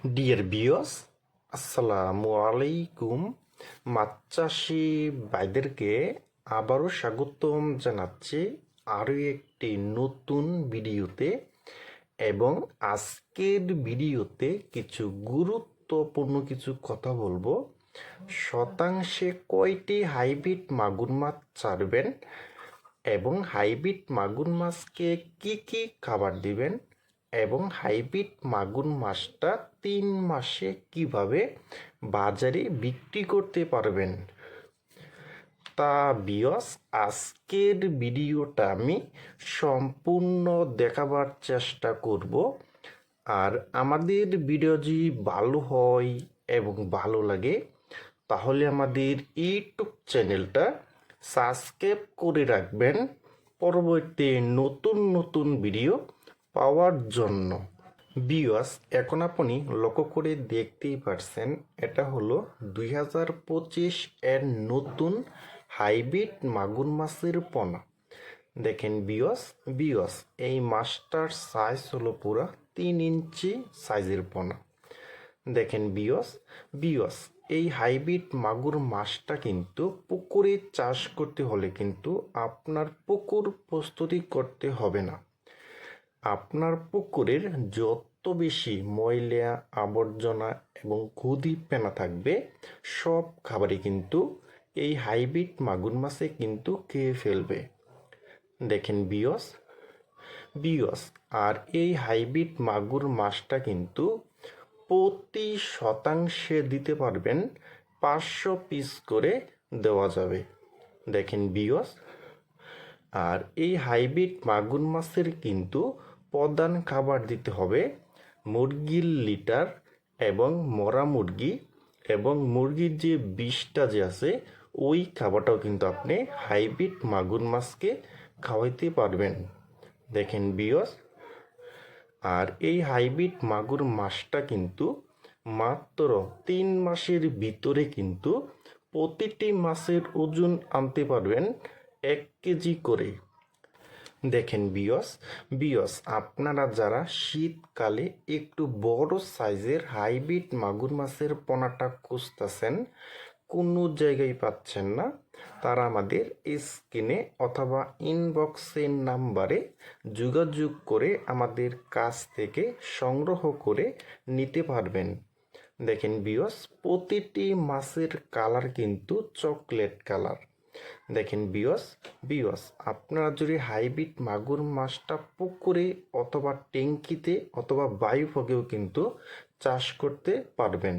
Deer বিয়স আসসালামু আলাইকুম। মাছ চাষি ভাইদেরকে আবারও স্বাগতম জানাচ্ছি আরও একটি নতুন ভিডিওতে এবং আজকের ভিডিওতে কিছু গুরুত্বপূর্ণ কিছু কথা বলব। শতাংশে কয়টি হাইব্রিড মাগুর মাছ ছাড়বেন এবং হাইব্রিড মাগুর মাছকে কি কি খাবার দিবেন এবং হাইব্রিড মাগুর মাছটা তিন মাসে কীভাবে বাজারে বিক্রি করতে পারবেন? তা বিয়স আজকের ভিডিওটা আমি সম্পূর্ণ দেখাবার চেষ্টা করব। আর আমাদের ভিডিও যদি ভালো হয় এবং ভালো লাগে, তাহলে আমাদের ইউটিউব চ্যানেলটা সাবস্ক্রাইব করে রাখবেন। পরবর্তী নতুন নতুন ভিডিও পাওয়ার জন্য। বিওয়াস এখন আপনি লক্ষ্য করে দেখতেই পারছেন, এটা হলো দুই হাজার পঁচিশ এর নতুন হাইব্রিড মাগুর মাছের পোনা। দেখেন বিয়স বিয়স এই মাছটার সাইজ হলো পুরো তিন ইঞ্চি সাইজের পোনা। দেখেন বিয়স বিয়স এই হাইব্রিড মাগুর মাছটা কিন্তু পুকুরে চাষ করতে হলে কিন্তু আপনার পুকুর প্রস্তুতি করতে হবে না। আপনার পুকুরের যত বেশি ময়লা, আবর্জনা এবং খুদি পেনা থাকবে, সব খাবারই কিন্তু এই হাইব্রিড মাগুর মাছে কিন্তু খেয়ে ফেলবে। দেখেন বিয়স বিয়স, আর এই হাইব্রিড মাগুর মাছটা কিন্তু প্রতি শতাংশে দিতে পারবেন পাঁচশো পিস করে দেওয়া যাবে। দেখেন বিয়স, আর এই হাইব্রিড মাগুর মাছের কিন্তু প্রধান খাবার দিতে হবে মুরগির লিটার এবং মরা মুরগি এবং মুরগির যে বিষটা যে আছে, ওই খাবারটাও কিন্তু আপনি হাইব্রিড মাগুর মাছকে খাওয়াইতে পারবেন। দেখেন বিয়স আর এই হাইব্রিড মাগুর মাছটা কিন্তু মাত্র তিন মাসের ভিতরে কিন্তু প্রতিটি মাছের ওজন আনতে পারবেন এক কেজি করে। দেখেন বিয়স বিয়স, আপনারা যারা শীতকালে একটু বড় সাইজের হাইব্রিড মাগুর মাছের পোনাটা খুঁজতেছেন, কোনো জায়গায় পাচ্ছেন না, তারা আমাদের স্ক্রিনে অথবা ইনবক্সের নাম্বারে যোগাযোগ করে আমাদের কাছ থেকে সংগ্রহ করে নিতে পারবেন। দেখেন বিয়স, প্রতিটি মাছের কালার কিন্তু চকলেট কালার। দেখেন বিওস বিওস আপনারা যদি হাইব্রিড মাগুর মাছটা পুকুরে অথবা ট্যাঙ্কিতে অথবা বায়ুফগেও কিন্তু চাষ করতে পারবেন।